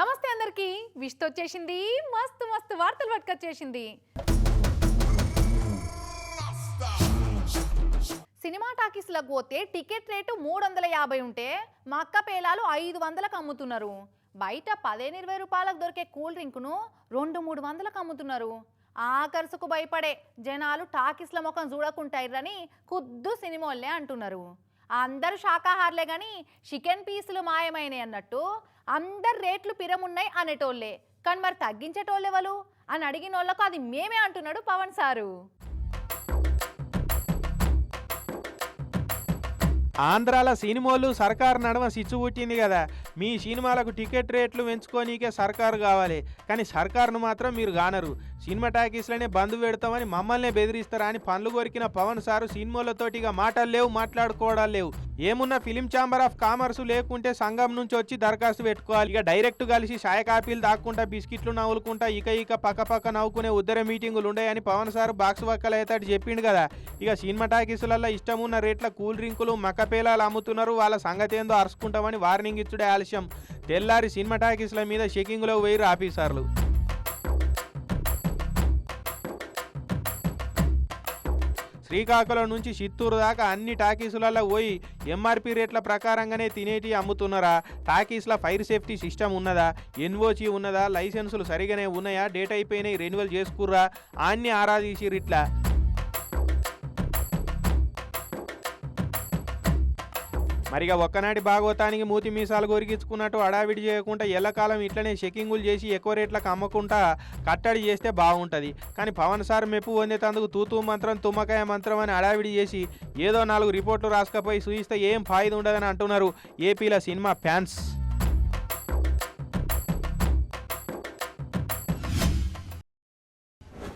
నమస్తే అందరికి. విష్తో వచ్చేసింది. మస్తు మస్తు వార్తలు పట్టుకొచ్చేసింది. సినిమా టాకీస్లకు పోతే టికెట్ రేటు మూడు వందల యాభై ఉంటే మా అక్క పేలాలు ఐదు వందలకు అమ్ముతున్నారు. బయట పదిహేను ఇరవై రూపాయలకు దొరికే కూల్ డ్రింక్ను రెండు మూడు వందలకు అమ్ముతున్నారు. ఆకర్షకు భయపడే జనాలు టాకీస్ల ముఖం చూడకుంటారని కుద్దు సినిమాలే అంటున్నారు. అందరు శాకాహారులే కానీ చికెన్ పీసులు మాయమైనాయి అన్నట్టు అందరు రేట్లు పిరమున్నాయి అనేటోళ్ళే. కానీ మరి తగ్గించేటోళ్ళెవలు అని అడిగిన వాళ్ళకు అది మేమే అంటున్నాడు పవన్ సారు. ఆంధ్రాల సినిమాలు సర్కారు నడమ సిచ్చు పుట్టింది కదా. మీ సినిమాలకు టికెట్ రేట్లు పెంచుకోనీకే సర్కారు కావాలి. కానీ సర్కారును మాత్రం మీరు గానరు. సినిమా టాకీస్లోనే బంద్ పెడతామని మమ్మల్నే బెదిరిస్తారా అని పనులు కొరికిన పవన్ సారు సినిమాలతోటిగా మాటలు లేవు మాట్లాడుకోవడాలు లేవు. ఏమున్నా ఫిలిం ఛాంబర్ ఆఫ్ కామర్స్ లేకుంటే సంఘం నుంచి వచ్చి దరఖాస్తు పెట్టుకోవాలి. ఇక డైరెక్ట్ కలిసి షాయ కాపీలు దాక్కుంటా బిస్కెట్లు నవ్వులుకుంటా ఇక ఇక పక్క పక్క నవ్వుకునే ఉద్దర మీటింగులు ఉన్నాయని పవన్ సార్ బాక్స్ వక్కలు అవుతాడు చెప్పిండు కదా. ఇక సినిమా టాకీసులలో ఇష్టమున్న రేట్ల కూల్ డ్రింకులు మక్కపేలాలు అమ్ముతున్నారు. వాళ్ళ సంగతి ఏందో అరుచుకుంటామని వార్నింగ్ ఇచ్చుడే ఆలస్యం. తెల్లారి సినిమా టాకీస్ల మీద చెకింగ్లో వేయరు ఆఫీసర్లు. శ్రీకాకుళం నుంచి చిత్తూరు దాకా అన్ని టాకీసులలో పోయి ఎంఆర్పి రేట్ల ప్రకారంగానే తినేటి అమ్ముతున్నారా? టాకీస్ల ఫైర్ సేఫ్టీ సిస్టమ్ ఉన్నదా? ఎన్ఓసి ఉన్నదా? లైసెన్సులు సరిగానే ఉన్నాయా? డేట్ అయిపోయినాయి రెన్యువల్ చేసుకుర్రా? అన్ని ఆరాధీసిర్రు ఇట్లా. మరిగా ఒక్కనాటి భాగవతానికి మూతి మీసాలు కొరిగించుకున్నట్టు అడావిడి చేయకుండా ఎల్లకాలం ఇట్లనే చెకింగులు చేసి ఎక్కువ రేట్లకు అమ్మకుండా కట్టడి చేస్తే బాగుంటుంది. కానీ పవన్ సార్ మెప్పు పొందేటందుకు తూతూ మంత్రం తుమ్మకాయ మంత్రం అని అడావిడి చేసి ఏదో నాలుగు రిపోర్ట్లు రాసుకపోయి సూచిస్తే ఏం ఫాయిదా ఉండదని అంటున్నారు ఏపీల సినిమా ఫ్యాన్స్.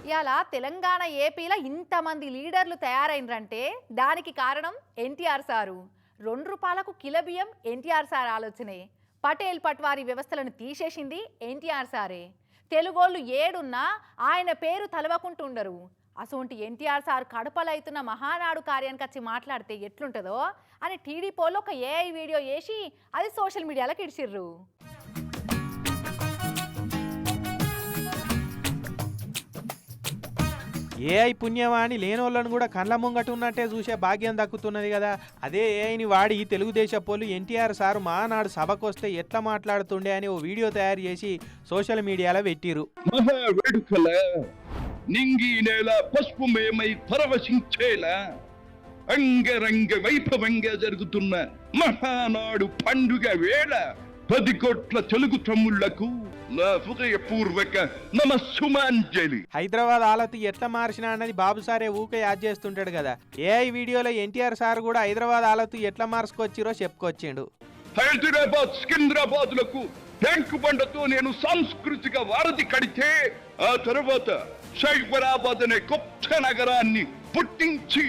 ఇవాళ తెలంగాణ ఏపీలో ఇంతమంది లీడర్లు తయారైనరంటే దానికి కారణం ఎన్టీఆర్ సారు. రెండు రూపాయలకు కిలో బియ్యం ఎన్టీఆర్ సార్ ఆలోచనే. పటేల్ పట్వారి వ్యవస్థలను తీసేసింది ఎన్టీఆర్ సారే. తెలుగోళ్ళు ఏడున్నా ఆయన పేరు తలవకుంటుండరు. అసొంటి ఎన్టీఆర్ సార్ కడపలైతున్న మహానాడు కార్యానికి వచ్చి మాట్లాడితే ఎట్లుంటుందో అని టీడీపోలో ఒక ఏఐ వీడియో వేసి అది సోషల్ మీడియాలోకి ఇడిచిర్రు ఏఐ పుణ్యవాణి లేనోళ్ళను కూడా కండ్ల ముంగట ఉన్నట్టే చూసే భాగ్యం దక్కుతున్నది కదా. అదే ఏఐని వాడి తెలుగుదేశం పోలు ఎన్టీఆర్ సారు మానాడు సభకు వస్తే ఎట్లా మాట్లాడుతుండే అని ఓ వీడియో తయారు చేసి సోషల్ మీడియాలో పెట్టిరు నింగి నేల పసుపుమయమై పరవశించేలా అంగరంగ వైభవంగా జరుగుతున్న మహానాడు పండుగ వేళ పది కోట్ల తెలుగు తమ్ముళ్ళకు నా హృదయపూర్వక నమస్సుమాంజలి. హైదరాబాద్ ఆలతి ఎట్లా మార్చినా అన్నది బాబు సారే ఊకే యాద్ చేస్తుంటాడు కదా. ఏఐ వీడియోలో ఎన్టీఆర్ సార్ కూడా హైదరాబాద్ ఆలతి ఎట్లా మార్చుకొచ్చిరో చెప్పుకొచ్చిండు. హైదరాబాద్ సికింద్రాబాద్లకు ట్యాంకు బండతో నేను సాంస్కృతిక వారధి కడితే ఆ తర్వాత సైబరాబాద్ అనే గొప్ప నగరాన్ని పుట్టించి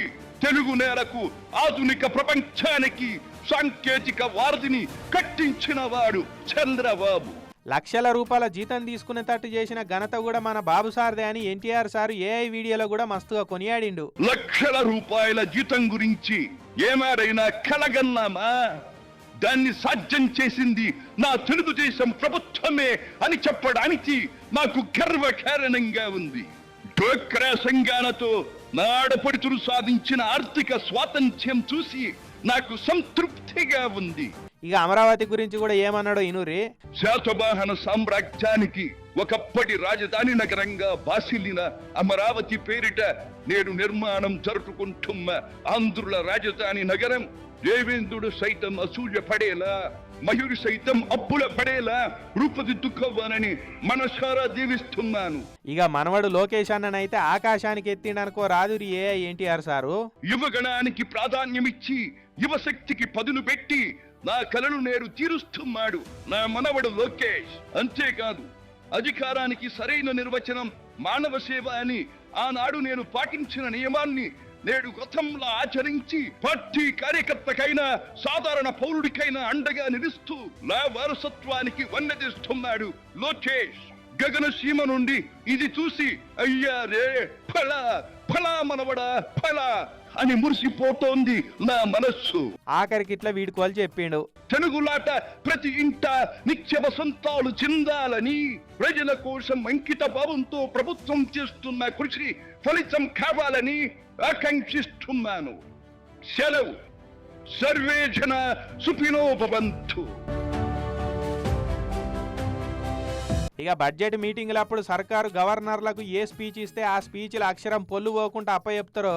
తెలుగు నేలకు ఆధునిక ప్రపంచానికి సాంకేతిక వారధిని కట్టించిన వాడు చంద్రబాబు. లక్షల రూపాయల జీతం తీసుకునేటట్టు చేసిన ఘనత కూడా మన బాబు సార్దే అని ఎన్టీఆర్ సార్ ఏఐ వీడియోలో కూడా మస్తుగా కొనియాడిండు. లక్షల రూపాయల జీతం గురించి ఏమారైనా కలగన్నామా? దాన్ని సాధ్యం చేసింది నా తెలుగుదేశం ప్రభుత్వమే అని చెప్పడానికి నాకు గర్వకారణంగా ఉంది. డోక్రా సంఘాలతో నా ఆడపడుచులు సాధించిన ఆర్థిక స్వాతంత్ర్యం చూసి నాకు సంతృప్తిగా ఉంది. ఇక అమరావతి గురించి కూడా ఏమన్నాడో ఇనురి? శాతవాహన సామ్రాజ్యానికి ఒకప్పటి రాజధాని నగరంగా బాసిల్లిన అమరావతి పేరిట నేడు నిర్మాణం జరుపుకుంటున్న ఆంధ్రుల రాజధాని నగరం దేవేంద్రుడు సైతం అసూయ పడేలా మయూరి సైతం అప్పుల పడేలా రూపుదిద్దుకోవాలని మనసారా దీవిస్తున్నాను. ఇక మనవడు లోకేష్ అన్ననైతే ఆకాశానికి ఎత్తిండనుకో రాదురి ఏఐ ఎన్టీఆర్ సారు. యువగణానికి ప్రాధాన్యమిచ్చి యువశక్తికి పదును పెట్టి నా కలను నేడు తీరుస్తున్నాడు నా మనవడు లోకేష్. అంతేకాదు అధికారానికి సరైన నిర్వచనం మానవ సేవ అని ఆనాడు నేను పాటించిన నియమాన్ని నేడు గతంలో ఆచరించి పార్టీ కార్యకర్తకైనా సాధారణ పౌరుడికైనా అండగా నిలుస్తూ నా వారసత్వానికి వన్నెదిస్తున్నాడు లోకేష్. గగన సీమ నుండి ఇది చూసి అయ్యా రే ఫలా ఫలా మనవడా ఫలా అని మురిసిపోతోంది నా మనస్సు. ఆఖరికి ఇట్లా వీడుకోవాలి చెప్పిండు. తెలుగులాట ప్రతి ఇంట నిత్య వసంతాలు చెందాలని ప్రజల కోసం అంకిత భావంతో ప్రభుత్వం చేస్తున్న కృషి ఫలితం కావాలని ఆకాంక్షిస్తున్నాను సెలవు సర్వే జన సుఖినోపవంతు ఇక బడ్జెట్ మీటింగ్లప్పుడు సర్కారు గవర్నర్లకు ఏ స్పీచ్ ఇస్తే ఆ స్పీచ్ల అక్షరం పొల్లు పోకుండా అప్పచెప్తారో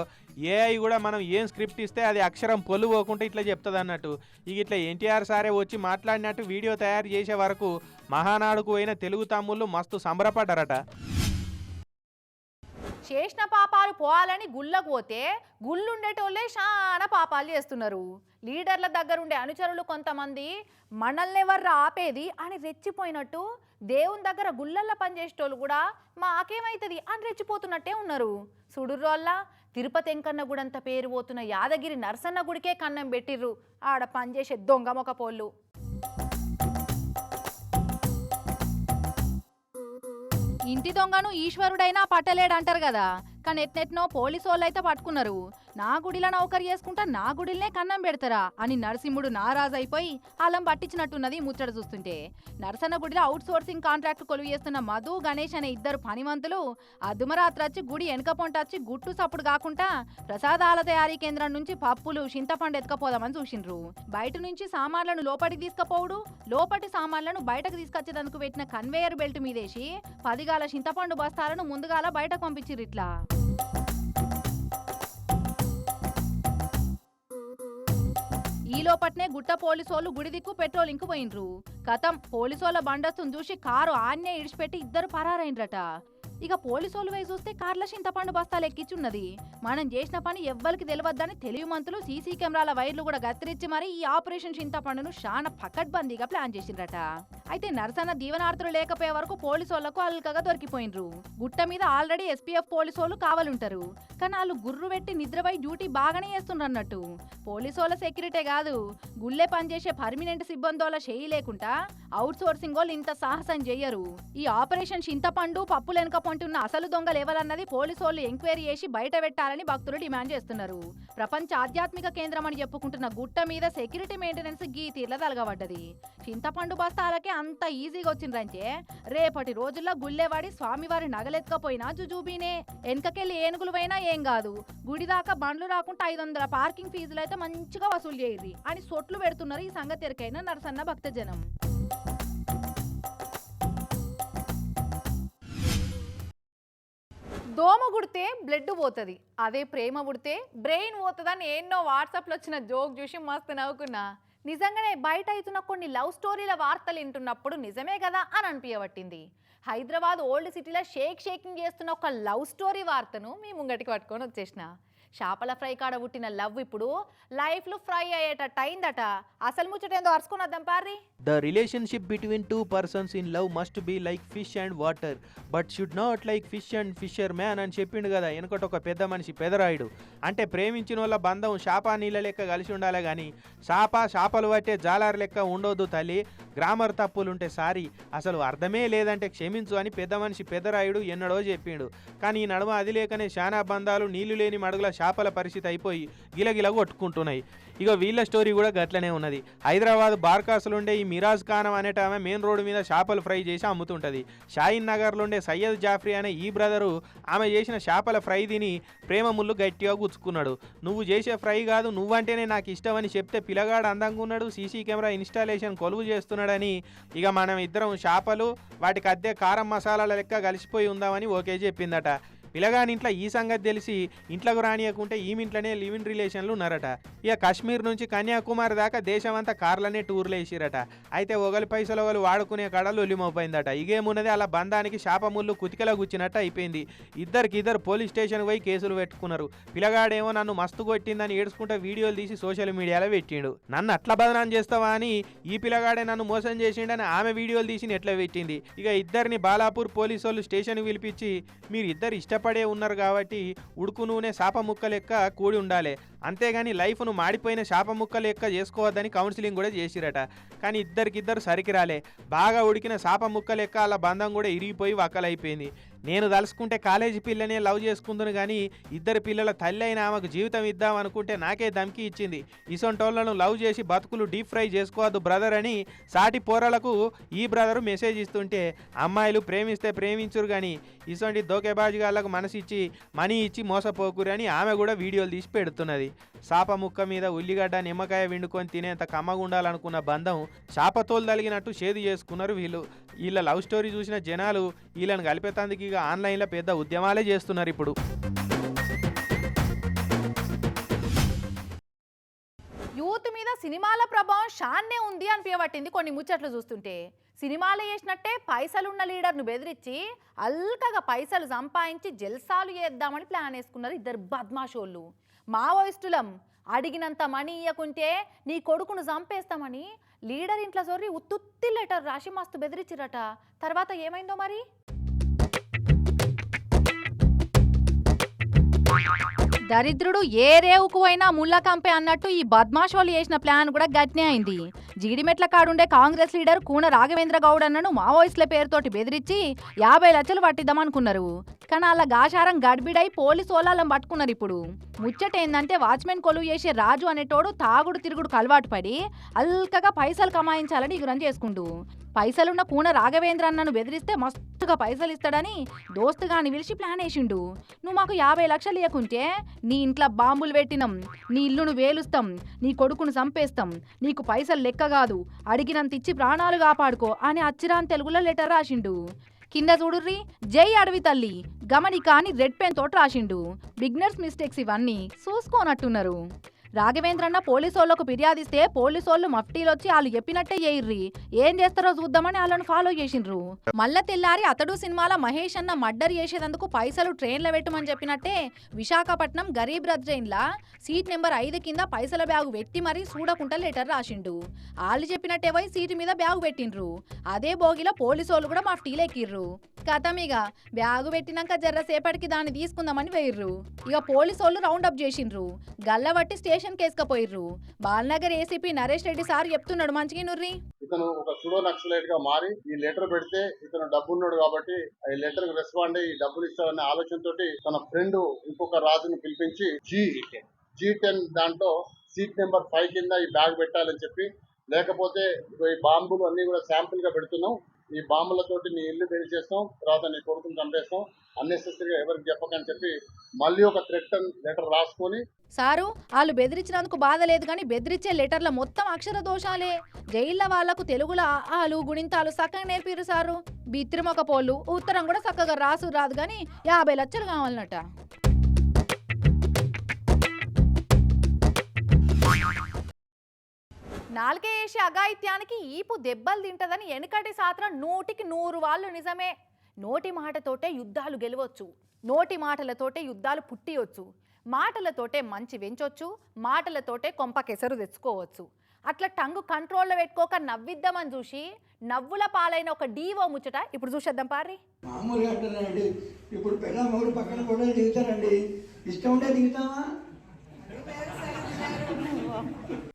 ఏఐ కూడా మనం ఏం స్క్రిప్ట్ ఇస్తే అది అక్షరం పొల్లు పోకుండా ఇట్లా చెప్తుంది అన్నట్టు. ఇక ఇట్లా ఎన్టీఆర్ సారే వచ్చి మాట్లాడినట్టు వీడియో తయారు చేసే వరకు మహానాడుకు పోయిన తెలుగు తమ్ముళ్ళు మస్తు సంబరపడ్డారట. చేసిన పాపాలు పోవాలని గుళ్ళకు పోతే గుళ్ళుండేటోళ్ళే చాలా పాపాలు చేస్తున్నారు. లీడర్ల దగ్గర ఉండే అనుచరులు కొంతమంది మనల్ని ఎవర్రా ఆపేది అని రెచ్చిపోయినట్టు దేవుని దగ్గర గుళ్ళల్లో పనిచేసేటోళ్ళు కూడా మాకేమైతుంది అని రెచ్చిపోతున్నట్టే ఉన్నారు. సుడురోళ్ళ తిరుపతి ఎంకన్న గుడంత పేరు పోతున్న యాదగిరి నరసన్న గుడికే కన్నం పెట్టిర్రు. ఆడ పనిచేసే దొంగ మొక ఇంటి దొంగను ఈశ్వరుడైనా పట్టలేడంటారు కదా. కానీ ఎట్నెట్నో పోలీసు వాళ్ళు అయితే పట్టుకున్నారు. నా గుడిలో నౌకరు చేసుకుంటా నా గుడిలనే కన్నం పెడతారా అని నరసింహుడు నారాజైపోయి అలం పట్టించినట్టున్నది ముచ్చట చూస్తుంటే. నరసన్న గుడిలో అవుట్ సోర్సింగ్ కాంట్రాక్ట్ కొలువు చేస్తున్న మధు గణేష్ అనే ఇద్దరు పనివంతులు అదుమరాత్రి వచ్చి గుడి వెనక పొంట వచ్చి గుట్టు సప్పుడు కాకుండా ప్రసాదాల తయారీ కేంద్రం నుంచి పప్పులు చింతపండు ఎత్తుకపోదామని చూసిండ్రు. బయట నుంచి సామాన్లను లోపలికి తీసుకపోవుడు లోపటి సామాన్లను బయటకు తీసుకొచ్చేందుకు పెట్టిన కన్వేయర్ బెల్ట్ మీదేసి పదిగాల చింతపండు బస్తాలను ముందుగాల బయటకు పంపించిర్రు ఇట్లా. ఈలోపట్నే గుట్ట పోలీసోళ్ళు గుడి దిక్కు పెట్రోల్ పోయినరు కథం పోలీసోళ్ళ బండస్తుని చూసి కారు ఆన్నే ఇడిచిపెట్టి ఇద్దరు పరారైనరట ఇక పోలీసోళ్ళు వేసి చూస్తే కార్ల చింతపండు బస్తాలు ఎక్కించున్నది. మనం చేసిన పని ఎవ్వరికి తెలియవద్దని తెలివి మంతులు సీసీ కెమెరాల వైర్లు కూడా గత్తిరించి మరి ఈ ఆపరేషన్ చింతపండును చాలా పకడ్బందీగా ప్లాన్ చేసిండ్రట. అయితే నరసన్న దీవనార్థులు లేకపోయే వరకు పోలీసోళ్ళకు అల్కగా దొరికిపోయిండ్రు గుట్ట మీద ఆల్రెడీ ఎస్పీఎఫ్ వాళ్ళు కావాలుంటారు. కానీ వాళ్ళు గుర్రు పెట్టి నిద్రపై డ్యూటీ బాగానే చేస్తుండ్రు అన్నట్టు పోలీసోళ్ళ సెక్యూరిటీ కాదు. గుళ్ళే పనిచేసే పర్మినెంట్ సిబ్బందోళ్ళ చేయి లేకుండా అవుట్ సోర్సింగ్ వాళ్ళు ఇంత సాహసం చేయరు ఈ ఆపరేషన్ చింతపండు పప్పులు వెనుక పొంటున్న అసలు దొంగలు ఎవరన్నది పోలీసోళ్ళు ఎంక్వైరీ చేసి బయట పెట్టాలని భక్తులు డిమాండ్ చేస్తున్నారు. ప్రపంచ ఆధ్యాత్మిక కేంద్రం అని చెప్పుకుంటున్న గుట్ట మీద సెక్యూరిటీ మెయింటెనెన్స్ గీ తీర్ల తలగబడ్డది. చింతపండు బస్తాలకే అంత ఈజీగా వచ్చిందంటే రేపటి రోజుల్లో గుళ్ళేవాడి స్వామివారి నగలెత్తుకపోయినా జుజూబీనే. వెనకకెళ్ళి ఏనుగులు పోయినా ఏం కాదు. గుడి దాకా బండ్లు రాకుండా ఐదు వందల పార్కింగ్ ఫీజులు అయితే మంచిగా వసూలు చేయరు అని సొట్లు పెడుతున్నారు ఈ సంగతి ఎరికైన నరసన్న భక్తజనం. దోమ కుడితే బ్లడ్ పోతుంది. అదే ప్రేమ పుడితే బ్రెయిన్ పోతుందని ఎన్నో వాట్సాప్లో వచ్చిన జోక్ చూసి మస్తు నవ్వుకున్నా. నిజంగానే బయట అవుతున్న కొన్ని లవ్ స్టోరీల వార్తలు వింటున్నప్పుడు నిజమే కదా అని అనిపించబట్టింది. హైదరాబాద్ ఓల్డ్ సిటీలో షేక్ షేకింగ్ చేస్తున్న ఒక లవ్ స్టోరీ వార్తను మీ ముంగటికి పట్టుకొని వచ్చేసిన. చేపల ఫ్రై కాడ పుట్టిన లవ్ ఇప్పుడు లైఫ్లో ఫ్రై అయ్యేటట్టు అయిందట. అసలు ముచ్చటేందో అరుచుకుని వద్దాం పారి relationship between two persons in love must be like fish and water but should not like fish and fisherman అని చెప్పిండు కదా. వెనకటి ఒక పెద్ద మనిషి పెదరాయుడు. అంటే ప్రేమించిన వాళ్ళ బంధం శాప నీళ్ళ లెక్క కలిసి ఉండాలి కానీ శాప శాపలు పట్టే జాలారు లెక్క ఉండొద్దు తల్లి. గ్రామర్ తప్పులుంటే సారీ. అసలు అర్థమే లేదంటే క్షమించు అని పెద్ద మనిషి పెదరాయుడు ఎన్నడో చెప్పిండు. కానీ ఈ నడుమ అది లేకనే శానా బంధాలు నీళ్ళు లేని మడుగుల శాపల పరిస్థితి అయిపోయి గిలగిల కొట్టుకుంటున్నాయి. ఇక వీళ్ళ స్టోరీ కూడా గట్లనే ఉన్నది. హైదరాబాద్ బార్కాసులు ఉండే ఈ మిరాజ్ ఖానం అనేట ఆమె మెయిన్ రోడ్డు మీద చేపలు ఫ్రై చేసి అమ్ముతుంటుంది. షాయిన్ నగర్లో ఉండే సయ్యద్ జాఫ్రీ అనే ఈ బ్రదరు ఆమె చేసిన చేపల ఫ్రై తిని ప్రేమ ముళ్ళు గట్టిగా గుచ్చుకున్నాడు. నువ్వు చేసే ఫ్రై కాదు నువ్వంటేనే నాకు ఇష్టమని చెప్తే పిల్లగాడు అందంగా ఉన్నాడు సీసీ కెమెరా ఇన్స్టాలేషన్ కొలువు చేస్తున్నాడని ఇక మనం ఇద్దరం చేపలు వాటికి అద్దె కారం మసాలాల లెక్క కలిసిపోయి ఉందామని ఓకే చెప్పిందట. పిల్లగాని ఇంట్లో ఈ సంగతి తెలిసి ఇంట్లోకి రానియకుంటే ఈమింట్లోనే లివ్ ఇన్ రిలేషన్లు ఉన్నారట. ఇక కాశ్మీర్ నుంచి కన్యాకుమారి దాకా దేశమంతా కార్లనే టూర్లు వేసిరట. అయితే ఒకరి పైసలు ఒకరు వాడుకునే కడలు ఒలిమోపోయిందట ఇగేమున్నది అలా బంధానికి శాపముళ్ళు కుతికల గుచ్చినట్టు అయిపోయింది. ఇద్దరికి ఇద్దరు పోలీస్ స్టేషన్ పోయి కేసులు పెట్టుకున్నారు. పిల్లగాడేమో నన్ను మస్తు కొట్టిందని ఏడుచుకుంటే వీడియోలు తీసి సోషల్ మీడియాలో పెట్టిండు. నన్ను అట్లా బదనాం చేస్తావా అని ఈ పిల్లగాడే నన్ను మోసం చేసిండని ఆమె వీడియోలు తీసి ఎట్లా పెట్టింది. ఇక ఇద్దరిని బాలాపూర్ పోలీసు వాళ్ళు స్టేషన్కి పిలిపించి మీరు ఇద్దరు ఇష్టపడే ఉన్నారు కాబట్టి ఉడుకు నూనె సాప ముక్క లెక్క కూడి ఉండాలి. అంతేగాని లైఫ్ను మాడిపోయిన శాప ముక్క లెక్క చేసుకోవద్దని కౌన్సిలింగ్ కూడా చేసిరట. కానీ ఇద్దరికిద్దరు సరికి రాలే. బాగా ఉడికిన శాప ముక్క లెక్క అలా బంధం కూడా ఇరిగిపోయి వక్కలైపోయింది నేను తలుసుకుంటే కాలేజీ పిల్లనే లవ్ చేసుకుందును కానీ ఇద్దరు పిల్లల తల్లి అయిన ఆమెకు జీవితం ఇద్దాం అనుకుంటే నాకే ధమ్కి ఇచ్చింది. ఇసొంటోళ్ళను లవ్ చేసి బతుకులు డీప్ ఫ్రై చేసుకోవద్దు బ్రదర్ అని సాటి పోరలకు ఈ బ్రదరు మెసేజ్ ఇస్తుంటే అమ్మాయిలు ప్రేమిస్తే ప్రేమించురు కానీ ఇసొంటి దోకేబాజుగాళ్ళకు మనసిచ్చి మనీ ఇచ్చి మోసపోకురు అని ఆమె కూడా వీడియోలు తీసి పెడుతున్నది. సాప ముక్క మీద ఉల్లిగడ్డ నిమ్మకాయ విండుకొని తినేంత కమ్మగుండాలనుకున్న బంధం శాపతోలు తలిగినట్టు షేదు చేసుకున్నారు వీళ్ళు. వీళ్ళ లవ్ స్టోరీ చూసిన జనాలు వీళ్ళని కలిపేతందుకు ఇక ఆన్లైన్లో పెద్ద ఉద్యమాలే చేస్తున్నారు ఇప్పుడు. యూత్ మీద సినిమాల ప్రభావం షాన్నే ఉంది అనిపించబట్టింది కొన్ని ముచ్చట్లు చూస్తుంటే. సినిమాలు చేసినట్టే పైసలున్న లీడర్ను బెదిరించి అల్కగా పైసలు సంపాదించి జల్సాలు చేద్దామని ప్లాన్ వేసుకున్నారు ఇద్దరు బద్మాషోళ్ళు. మావోయిస్టులం అడిగినంత మనీ ఇయ్యకుంటే నీ కొడుకును చంపేస్తామని లీడర్ ఇంట్లో సొర్రి ఉత్తుత్తి లెటర్ రాసి మస్తు బెదిరించిరట తర్వాత ఏమైందో మరి? దరిద్రుడు ఏ రేవుకు అయినా ముళ్ళ కంపే అన్నట్టు ఈ బద్మాషోలు చేసిన ప్లాన్ కూడా గట్నే అయింది. జీడిమెట్ల కాడుండే కాంగ్రెస్ లీడర్ కూన రాఘవేంద్ర గౌడ్ అన్నను మావోయిస్టుల పేరుతోటి బెదిరించి యాభై లక్షలు పట్టిద్దామనుకున్నారు కానీ అలా గాషారం గడిబిడై పోలీసు ఓలాలను పట్టుకున్నారు ఇప్పుడు. ముచ్చట ఏందంటే వాచ్మెన్ కొలువు చేసే రాజు అనేటోడు తాగుడు తిరుగుడు అలవాటు పడి అల్కగా పైసలు కమాయించాలని ఇగురం చేసుకుంటూ పైసలున్న కూన రాఘవేంద్ర అన్నను బెదిరిస్తే మస్తుగా పైసలు ఇస్తాడని దోస్తుగాని పిలిచి ప్లాన్ వేసిండు. నువ్వు మాకు యాభై లక్షలు ఇవ్వకుంటే నీ ఇంట్లో బాంబులు పెట్టినాం నీ ఇల్లును వేలుస్తాం నీ కొడుకును చంపేస్తాం నీకు పైసలు లెక్క కాదు అడిగినంత ఇచ్చి ప్రాణాలు కాపాడుకో అని అచ్చిరాన్ తెలుగులో లెటర్ రాసిండు. కింద చూడుర్రి జై అడవి తల్లి గమనిక అని రెడ్ పెన్ తోటి రాసిండు. బిగ్నర్స్ మిస్టేక్స్ ఇవన్నీ చూసుకోనట్టున్నారు. రాఘవేంద్రన్న పోలీసోళ్ళకు ఫిర్యాదిస్తే పోలీసోళ్ళు మఫ్టీలు వచ్చి వాళ్ళు చెప్పినట్టే చేయిర్రి. ఏం చేస్తారో చూద్దామని వాళ్ళని ఫాలో చేసిండ్రు. మళ్ళా తెల్లారి అతడు సినిమాల మహేష్ అన్న మర్డర్ చేసేందుకు పైసలు ట్రైన్లో పెట్టమని చెప్పినట్టే విశాఖపట్నం గరీబ్ రథ్ ట్రైన్లా సీట్ నెంబర్ ఐదు కింద పైసల బ్యాగు పెట్టి మరీ చూడకుండా లెటర్ రాసిండు. వాళ్ళు చెప్పినట్టే పోయి సీటు మీద బ్యాగు పెట్టిండ్రు. అదే బోగిలో పోలీసోళ్ళు కూడా మఫ్టీలు ఎక్కిర్రు కథమిగ బ్యాగు పెట్టినాక జర్రసేపటికి దాన్ని తీసుకుందామని వేయిర్రు ఇక పోలీసోళ్ళు రౌండ్ అప్ చేసిండ్రు గల్లబట్టి స్టేషన్ కేసుకపోయిర్రు బాలనగర్ ఏసీపీ నరేష్ రెడ్డి సార్ చెప్తున్నాడు మంచిగా నుర్రి. ఇతను ఒక సుడో నక్సలైట్గా మారి ఈ లెటర్ పెడితే ఇతను డబ్బు ఉన్నాడు కాబట్టి ఈ లెటర్కి రెస్పాండ్ అయ్యి డబ్బులు ఇస్తాడనే ఆలోచనతోటి తన ఫ్రెండ్ ఇంకొక రాజును పిలిపించి జీ జీ టెన్ దాంట్లో సీట్ నెంబర్ ఫైవ్ కింద ఈ బ్యాగ్ పెట్టాలని చెప్పి లేకపోతే ఈ బాంబులు అన్ని కూడా శాంపుల్గా పెడుతున్నాం. ఈ బాంబులతోటి నీ ఇల్లు తెలిచేస్తాం తర్వాత నీ కొడుకుని చంపేస్తాం అన్నెసెసరీగా ఎవరికి చెప్పకని చెప్పి మళ్ళీ ఒక థ్రెట్ లెటర్ రాసుకొని సారు వాళ్ళు బెదిరించినందుకు బాధ లేదు కానీ బెదిరించే లెటర్ల మొత్తం అక్షర దోషాలే. జైళ్ళ వాళ్ళకు తెలుగులో ఆలు గుణింతాలు చక్కగా నేర్పిరు సారు. బిత్రిమొక పోళ్ళు ఉత్తరం కూడా చక్కగా రాసు రాదు కానీ యాభై లక్షలు కావాలన్నట. నాలుగే వేసే అఘాయిత్యానికి ఈపు దెబ్బలు తింటదని వెనుకటి సాత్రం నూటికి నూరు వాళ్ళు నిజమే. నోటి మాటతోటే యుద్ధాలు గెలవచ్చు. నోటి మాటలతోటే యుద్ధాలు పుట్టియొచ్చు. మాటలతోటే మంచి వెంచొచ్చు. మాటలతోటే కొంప కెసరు తెచ్చుకోవచ్చు. అట్లా టంగు కంట్రోల్లో పెట్టుకోక నవ్విద్దామని చూసి నవ్వుల పాలైన ఒక డీవో ముచ్చట ఇప్పుడు చూసేద్దాం పారి. మామూలుగా ఇప్పుడు పక్కన కూడా దిగుతారండి. ఇష్టం ఉంటే దిగుతావా?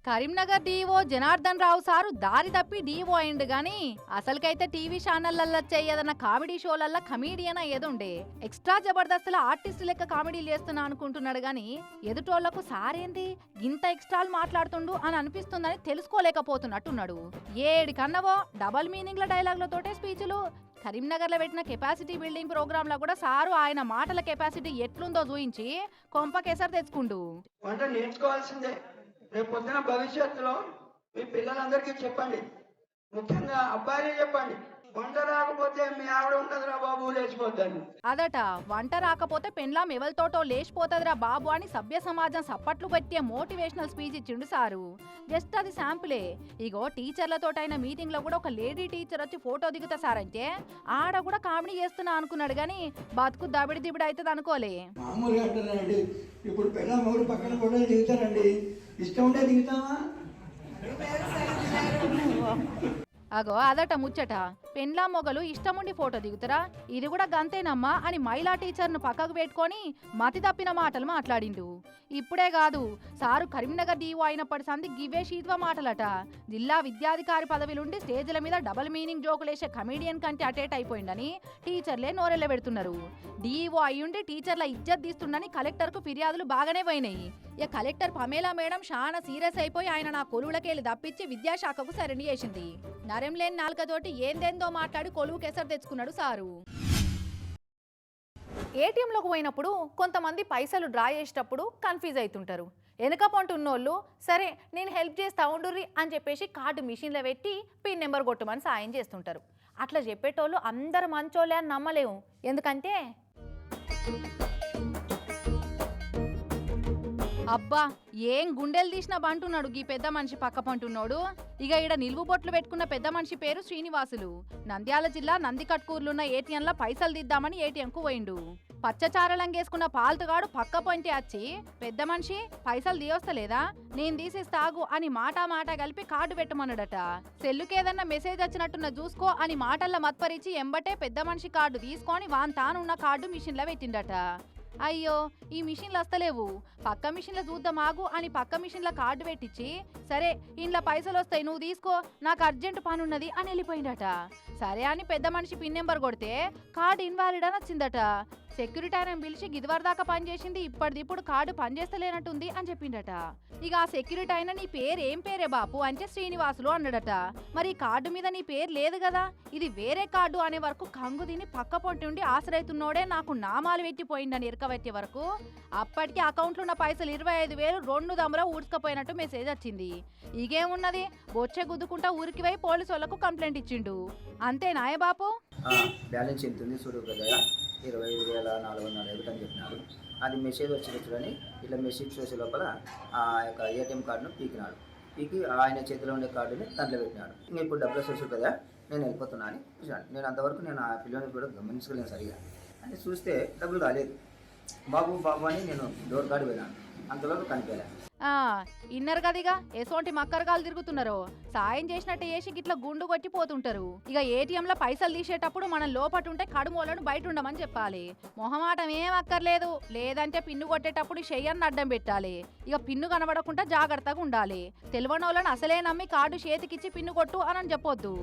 కరీంనగర్ డీఓ జనార్దన్ రావు సారు దారి తప్పి డీఓ అయిండు గాని అసలుకైతే టీవీ ఛానళ్ళలో చేయదన్న కామెడీ షోలల్లో కమీడియన్ అయ్యేదుండే. ఎక్స్ట్రా జబర్దస్త్ల ఆర్టిస్ట్ లెక్క కామెడీలు చేస్తున్నా అనుకుంటున్నాడు గాని ఎదుటోళ్ళకు సారేంది? ఇంత ఎక్స్ట్రాలు మాట్లాడుతుండు అని అనిపిస్తుందని తెలుసుకోలేకపోతున్నట్టున్నాడు. ఏడి కన్నవో డబల్ మీనింగ్ల డైలాగులతోటే స్పీచ్లు. కరీంనగర్లో పెట్టిన కెపాసిటీ బిల్డింగ్ ప్రోగ్రామ్లో కూడా సారు ఆయన మాటల కెపాసిటీ ఎట్లుందో చూయించి కొంప కేసర్ తెచ్చుకుండు నేర్చుకోవాల్సిందే. రేపు పొద్దున భవిష్యత్తులో మీ పిల్లలందరికీ చెప్పండి. ముఖ్యంగా అబ్బాయిలే చెప్పండి. వంట రాకపోతే మీ ఆవిడ ఉండదురా బాబు లేచిపోద్దని. అదట వంట రాకపోతే పెండ్లాం ఎవరితోటో లేచిపోతుందిరా బాబు అని సభ్య సమాజం సప్పట్లు పెట్టే మోటివేషనల్ స్పీచ్ ఇచ్చిండు సారు. జస్ట్ అది శాంపులే. ఇగో టీచర్లతోటైన మీటింగ్లో కూడా ఒక లేడీ టీచర్ వచ్చి ఫోటో దిగుతా సార్ అంటే ఆడ కూడా కామెడీ చేస్తున్నా అనుకున్నాడు గాని బతుకు దబిడి దిబిడి అవుతుంది అనుకోలే. మామూలుగా ఇప్పుడు మూడు పక్కన కూడా దిగుతారండి. ఇష్టం ఉంటే దిగుతామా అగో అదట ముచ్చట. పెండ్లా మొగలు ఇష్టముండి ఫోటో దిగుతారా? ఇది కూడా గంతేనమ్మా అని మహిళా టీచర్ను పక్కకు పెట్టుకొని మతి తప్పిన మాటలు మాట్లాడిండు. ఇప్పుడే కాదు సారు కరీంనగర్ డీఓ అయినప్పటి సంది గివే శీత్వ మాటలట. జిల్లా విద్యాధికారి పదవిలుండి స్టేజ్ల మీద డబుల్ మీనింగ్ జోకులేసే కమీడియన్ కంటే అటేట్ అయిపోయిందని టీచర్లే నోరెళ్ళ పెడుతున్నారు డీఓ అయ్యుండి టీచర్ల ఇజ్జత్ తీస్తుండని కలెక్టర్కు ఫిర్యాదులు బాగానే పోయినాయి. ఇక కలెక్టర్ పమేలా మేడం చాలా సీరియస్ అయిపోయి ఆయన నా కొలువులకెళ్ళి తప్పించి విద్యాశాఖకు సరణి చేసింది. నరం లేని నాలుకతోటి ఏందేందో మాట్లాడి కొలువు కెసరు తెచ్చుకున్నాడు సారు. ఏటీఎంలోకి పోయినప్పుడు కొంతమంది పైసలు డ్రా చేసేటప్పుడు కన్ఫ్యూజ్ అవుతుంటారు వెనక ఉన్నోళ్ళు సరే నేను హెల్ప్ చేస్తా ఉండుర్రి అని చెప్పేసి కార్డు మిషన్లో పెట్టి పిన్ నెంబర్ కొట్టమని సాయం చేస్తుంటారు. అట్లా చెప్పేటోళ్ళు అందరు మంచోళ్ళే అని నమ్మలేము. ఎందుకంటే అబ్బా ఏం గుండెలు తీసిన బంటున్నాడు ఈ పెద్ద మనిషి పక్క పంటున్నాడు? ఇక ఈడ నిలువు బొట్లు పెట్టుకున్న పెద్ద మనిషి పేరు శ్రీనివాసులు. నంద్యాల జిల్లా నందికట్కూరులున్న ఏటీఎంలో పైసలు దిద్దామని ఏటీఎంకు పోయిండు. పచ్చచారలంగేసుకున్న పాల్తుగాడు పక్క పొంటి వచ్చి పెద్ద మనిషి పైసలు తీయొస్తలేదా? నేను తీసేస్తాగు అని మాట మాట కలిపి కార్డు పెట్టమన్నాడట. సెల్లుకేదన్నా మెసేజ్ వచ్చినట్టున్న చూసుకో అని మాటల్లో మత్పరిచి ఎంబటే పెద్ద మనిషి కార్డు తీసుకొని వాన్ తానున్న కార్డు మిషన్లో పెట్టిండట. అయ్యో ఈ మిషన్లు వస్తలేవు పక్క మిషన్లో చూద్దాం ఆగు అని పక్క మిషన్ల కార్డు పెట్టించి సరే ఇంట్లో పైసలు వస్తాయి నువ్వు తీసుకో నాకు అర్జెంట్ పనున్నది అని వెళ్ళిపోయిందట. సరే అని పెద్ద మనిషి పిన్ నెంబర్ కొడితే కార్డు ఇన్వాలిడ్ అని వచ్చిందట. సెక్యూరిటీ ఆయన పిలిచి గిదివర్ దాకా పనిచేసింది ఇప్పటిదిప్పుడు కార్డు పనిచేస్తలేనట్టుంది అని చెప్పిండట. ఇక ఆ సెక్యూరిటీ అయిన నీ పేరు ఏం పేరే బాపు? అంటే శ్రీనివాసులు అన్నాడట. మరి ఈ కార్డు మీద నీ పేరు లేదు కదా? ఇది వేరే కార్డు అనే వరకు కంగు తిని పక్క పొంటి ఉండి ఆశ్రయితున్నోడే నాకు నామాలు పెట్టిపోయిందని ఇరకబెట్టే వరకు అప్పటికి అకౌంట్లో ఉన్న పైసలు ఇరవై ఐదు వేలు రెండు దమ్ములో ఊడ్చుకపోయినట్టు మెసేజ్ వచ్చింది. ఇగేమున్నది బొచ్చే గుద్దుకుంటా ఊరికి పోయి పోలీసు వాళ్ళకు కంప్లైంట్ ఇచ్చిండు. అంతేనాయ బాపు? బ్యాలెన్స్ ఎంత ఉంది ఇరవై ఐదు వేల నాలుగు వందల ఐదు అని చెప్పినాడు అది మెసేజ్ వచ్చినట్టుని ఇట్లా మెసేజ్ చూసే లోపల ఆ యొక్క ఏటీఎం కార్డును పీకినాడు. పీకి ఆయన చేతిలో ఉండే కార్డుని దాంట్లో పెట్టినాడు. ఇంకా ఇప్పుడు డబ్బులు వచ్చేసి కదా నేను వెళ్ళిపోతున్నా అని చూశాను నేను అంతవరకు నేను ఆ పిల్లని కూడా గమనించుకోలేను సరిగా. అని చూస్తే డబ్బులు రాలేదు. బాబు బాబు అని నేను డోర్ కార్డు వెళ్ళాను అంతలోపు కనిపించలే ఆ ఇన్నర్ ఇక ఎసోంటి మక్కరగాలు తిరుగుతున్నారు. సాయం చేసినట్టు చేసి గిట్ల గుండు కొట్టి పోతుంటారు. ఇక ఏటీఎం లో పైసలు తీసేటప్పుడు మనం లోపట ఉంటే కడుమూలను బయట ఉండమని చెప్పాలి. మొహమాటం ఏం అక్కర్లేదు. లేదంటే పిన్ను కొట్టేటప్పుడు చెయ్యన్ని అడ్డం పెట్టాలి. ఇక పిన్ను కనబడకుండా జాగ్రత్తగా ఉండాలి. తెలివనోళ్ళని అసలే నమ్మి కార్డు చేతికిచ్చి పిన్ను కొట్టు అని చెప్పొద్దు.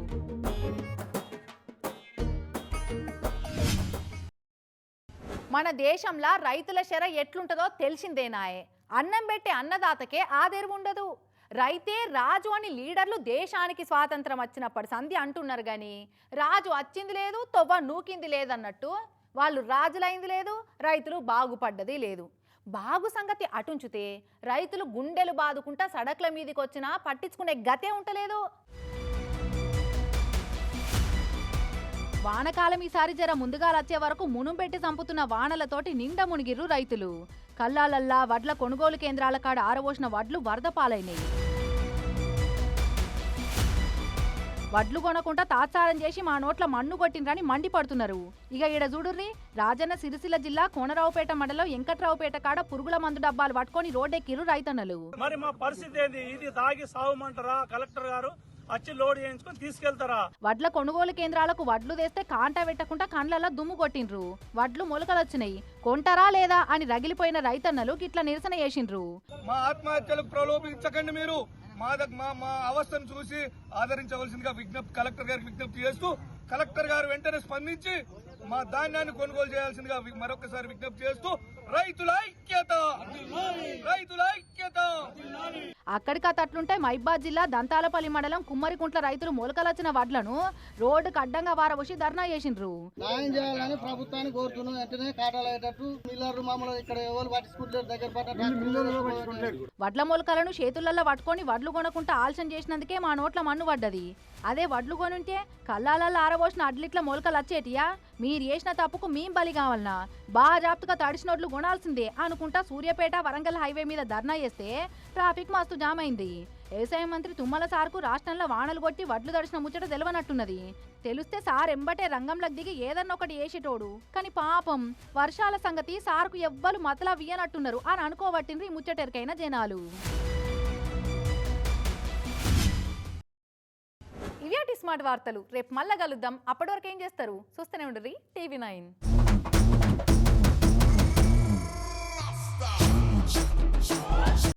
మన దేశంలో రైతుల శర ఎట్లుంటుందో తెలిసిందేనాయే అన్నం పెట్టే అన్నదాతకే ఆదెరువు ఉండదు. రైతే రాజు అని లీడర్లు దేశానికి స్వాతంత్రం వచ్చినప్పటి సంధి అంటున్నారు కానీ రాజు వచ్చింది లేదు తొవ్వ నూకింది లేదన్నట్టు వాళ్ళు రాజులైంది లేదు రైతులు బాగుపడ్డది లేదు. బాగు సంగతి అటుంచితే రైతులు గుండెలు బాదుకుంటా సడక్ల మీదకి వచ్చినా పట్టించుకునే గతే ఉంటలేదు. వానకాలం ఈసారి జర ముందుగా వచ్చే వరకు మునుం పెట్టి చంపుతున్న వానలతోటి నిండా మునిగిర్రు రైతులు. కల్లాలల్లా వడ్ల కొనుగోలు కేంద్రాల కాడ ఆరవోసిన వడ్లు వరద పాలైనాయి. వడ్లు కొనకుండా తాత్సారం చేసి మా నోట్ల మన్ను కొట్టిండ్రని మండిపడుతున్నారు. ఇక ఈడ చూడుర్రి రాజన్న సిరిసిల్ల జిల్లా కోనరావుపేట మండలం వెంకట్రావుపేట కాడ పురుగుల మందు డబ్బాలు పట్టుకొని రోడ్డెక్కిరు రైతన్నలు. మరి మా పరిస్థితి ఏంది? ఇది తాగి సావమంటారా కలెక్టర్ గారు వచ్చి లోడ్ చేయించుకొని తీసుకెళ్తారా? వడ్ల కొనుగోలు కేంద్రాలకు వడ్లు తెస్తే కాంటా పెట్టకుండా కండ్లల్లో దుమ్ము కొట్టిండ్రు. వడ్లు మొలకలొచ్చినాయి కొంటారా లేదా అని రగిలిపోయిన రైతన్నలు గిట్ల నిరసన చేసిండ్రు. మా ఆత్మహత్యలకు ప్రలోభించకండి మీరు. మా మా మా అవస్థను చూసి ఆదరించవలసిందిగా విజ్ఞప్తి కలెక్టర్ గారికి విజ్ఞప్తి చేస్తూ కలెక్టర్ గారు వెంటనే స్పందించి మా ధాన్యాన్ని కొనుగోలు చేయాల్సిందిగా మరొకసారి విజ్ఞప్తి చేస్తూ రైతుల ఐక్యత! రైతుల ఐక్యత! మైబాద్ జిల్లా దంతాలపల్లి మండలం కుమ్మరికుంట్ల రైతులు మొలకలొచ్చిన వడ్లను రోడ్డుకు అడ్డంగా వారబోసి ధర్నా చేసిండ్రు. న్యాయం చేయాలని ప్రభుత్వాన్ని కోరుతున్నాం. వెంటనే కాటాలు అయ్యేటట్టు మిల్లర్లు మామూలు ఇక్కడ ఎవరు పట్టించుకుంటారు దగ్గర పట్ట వడ్ల మొలకలను చేతులలో పట్టుకొని వడ్లు కొనకుండా ఆలస్యం చేసినందుకే మా నోట్ల మన్ను పడ్డది. అదే వడ్లు కొనుంటే కళ్ళాలలో ఆరబోసిన అడ్లిట్ల మొలకలు వచ్చేటియా మీరు చేసిన తప్పుకు మేం బలి కావాలనా? బాగా జాప్తుగా తడిసినోట్లు కొనాల్సిందే అనుకుంటా సూర్యాపేట వరంగల్ హైవే మీద ధర్నా చేస్తే ట్రాఫిక్ మస్తు జామ్ అయింది. వ్యవసాయ మంత్రి తుమ్మల సార్కు రాష్ట్రంలో వానలు కొట్టి వడ్లు దడిచిన ముచ్చట తెలివనట్టున్నది. తెలిస్తే సార్ ఎంబటే రంగంలోకి దిగి ఏదన్నా ఒకటి వేసేటోడు కానీ పాపం వర్షాల సంగతి సార్కు ఎవ్వరు మతలా వియ్యనట్టున్నారు అని అనుకోబట్టింది ఈ ముచ్చటెరికైన జనాలు. ఇవేటి స్మార్ట్ వార్తలు. రేపు మళ్ళా కలుద్దాం. అప్పటి వరకు ఏం చేస్తారు? చూస్తూనే ఉండరు టీవీ నైన్. shake, shake.